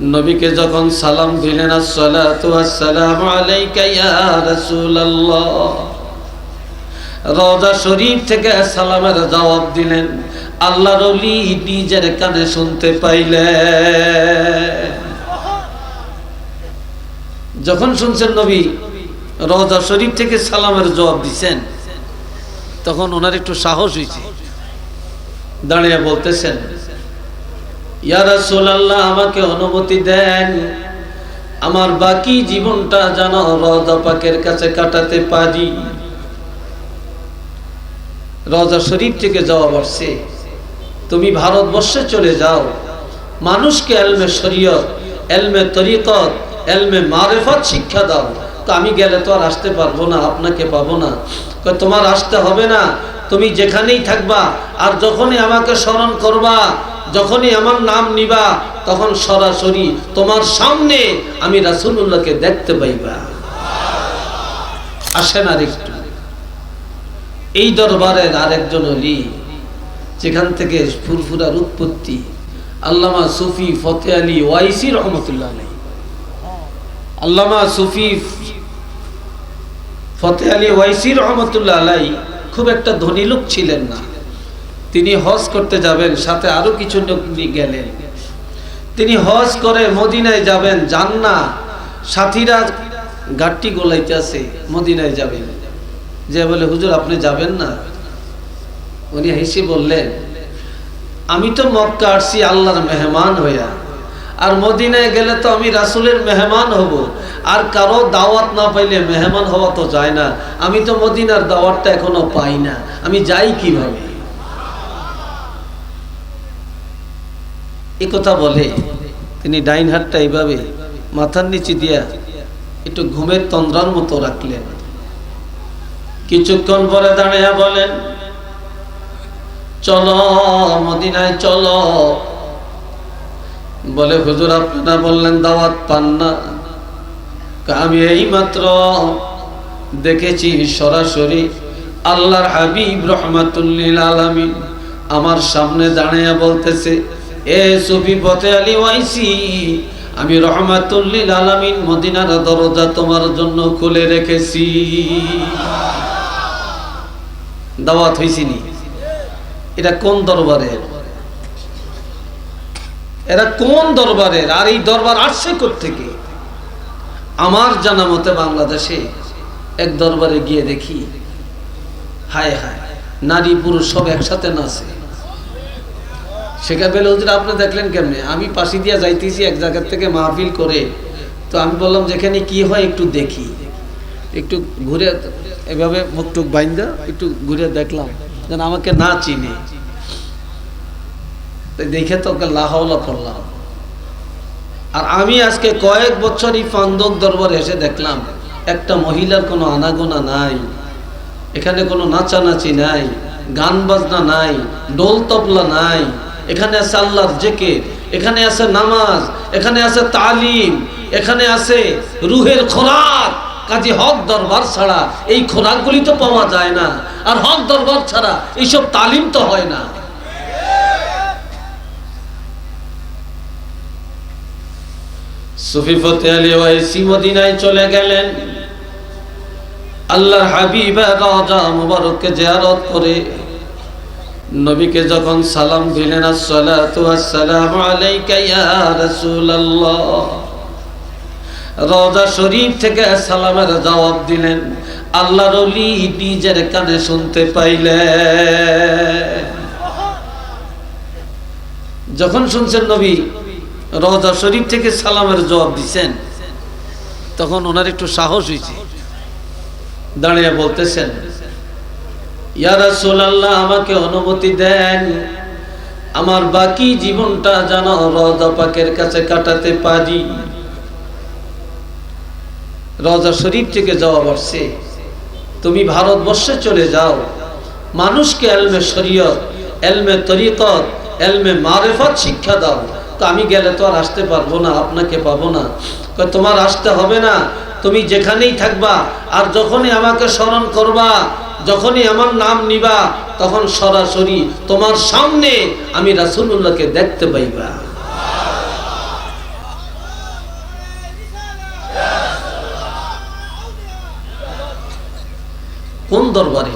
নবীকে যখন সালাম দিলেন রওজা শরীফ থেকে সালামের জবাব দিলেন, আল্লাহর ওলি নিজের কানে শুনতে পাইলেন। যখন শুনছেন নবী রওজা শরীফ থেকে সালামের জবাব দিছেন, তখন ওনার একটু সাহস হয়েছে দাঁড়িয়ে বলতেছেন ইয়া রাসূলুল্লাহ, আমাকে অনুমতি দেন। আমার বাকি জীবনটা যেন রওজা পাকের কাছে কাটাতে পারি। রওজা শরীফ থেকে যাওয়া আসছে, তুমি ভারতবর্ষে চলে যাও। মানুষকে এলমে শরীয়ত, এলমে তরিকত, এলমে মারেফত শিক্ষা দাও। তো আমি গেলে তো আর আসতে পারব না, আপনাকে পাবো না। তোমার আসতে হবে না। তুমি যেখানেই থাকবা আর যখনই আমাকে স্মরণ করবা যখনই আমার নাম নিবা, তখন সরাসরি তোমার সামনে আমি রাসূলুল্লাহকে দেখতে পাইবা। আসেন আর একটু। এই দরবারের আরেকজন অলি, যেখান থেকে ফুরফুরার উৎপত্তি, আল্লামা সুফি ফতে আলী ওয়াইসি রহমতুল্লাহ আলাই আল্লামা সুফি ফতে আলী ওয়াইসি রহমতুল্লাহ আলাই খুব একটা ধনী লোক ছিলেন না। তিনি হজ করতে যাবেন, সাথে আরও কিছু লোক গেলেন। তিনি হজ করে মদিনায় যাবেন যান না সাথীরা গাট্টি গোলাইতে আছে মদিনায় যাবেন। যে বলে, হুজুর, আপনি যাবেন না? উনি হেসে বললেন, আমি তো মক্কা আসছি আল্লাহর মেহমান হইয়া। আর মদিনায় গেলে তো আমি রাসুলের মেহমান হব। আর কারও দাওয়াত না পাইলে মেহমান হওয়া তো যায় না। আমি তো মদিনার দাওয়াতটা এখনও পাই না। আমি যাই কীভাবে? এ কথা বলে, তিনি ডাইন হাতটা এইভাবে মাথার নিচে দিয়া একটু ঘুমের তন্দ্রার মতো রাখলেন। কিছুক্ষণ পরে দাঁড়িয়ে বলেন, চলো মদিনায়, চলো। বলে হুজুর, আপনারা বললেন দাওয়াত পান না। আমি এই মাত্র দেখেছি সরাসরি আল্লাহর হাবিব রহমাতুল্লিল আলামিন আমার সামনে দাঁড়িয়ে বলতেছে এ সুফি ফতে আলী ওয়াইসি। আমি রহমাতুল্লিল আলামিন মদিনার দরজা তোমার জন্য খুলে রেখেছি। দাওয়াত হয়েছিনি এটা কোন দরবারের? এরা কোন দরবারের? আর এই দরবার আসছে থেকে আমার জানা মতে বাংলাদেশে এক দরবারে গিয়ে দেখি, হায় হায়, নারী পুরুষ সব একসাথে নাচে। সেখানে বেলে, হুজুর, আপনি দেখলেন কেমনে? আমি পাশি দিয়া যাইতেছি এক জায়গার থেকে মাহফিল করে। তো আমি বললাম যেখানে কি হয় একটু দেখি। একটু ঘুরে, এভাবে মুখটুক বাইন্দা একটু ঘুরে দেখলাম যেন আমাকে না চিনে। দেখে তো ওকে লাহাওলা করলাম আর আমি আজকে কয়েক বছর এই ফান্দক দরবারে এসে দেখলাম, একটা মহিলার কোনো আনাগোনা নাই, এখানে কোনো নাচানাচি নাই, গান বাজনা নাই ডোল তবলা নাই এখানে আছে আল্লাহর জেকের, এখানে আছে নামাজ, এখানে আছে তালিম, এখানে আছে রুহের খোরাক। কাজে হক দরবার ছাড়া এই খোরাকগুলি তো পাওয়া যায় না। আর হক দরবার ছাড়া এইসব তালিম তো হয় না। ফতে চলে গেলেন। আল্লাহর হাবিব রাজা মুবারককে জিয়ারত করে। নবীকে যখন সালাম দিলেন রওজা শরীফ থেকে সালামের জবাব দিলেন, আল্লাহর ওলি নিজের কানে শুনতে পাইলেন। যখন শুনছেন নবী, রওজা শরীফ থেকে সালামের জবাব দিছেন, তখন ওনার একটু সাহস হয়েছে দাঁড়িয়ে বলতেছেন আমাকে অনুমতি দেন। আমার বাকি জীবনটা যেন রওজা পাকের কাছে কাটাতে পারি। রওজা শরীফ থেকে জবাব আসছে, তুমি ভারতবর্ষে চলে যাও। মানুষকে এলমে শরীয়ত, এলমে তরিকত, এলমে মারেফত শিক্ষা দাও। তো আমি গেলে তো আর আসতে পারব না, আপনাকে পাবো না। তোমার আসতে হবে না। তুমি যেখানেই থাকবা আর যখনই আমাকে স্মরণ করবা যখনই আমার নাম নিবা তখন সরাসরি তোমার সামনে আমি রাসুল্লাহকে দেখতে পাইবা। কোন দরবারে?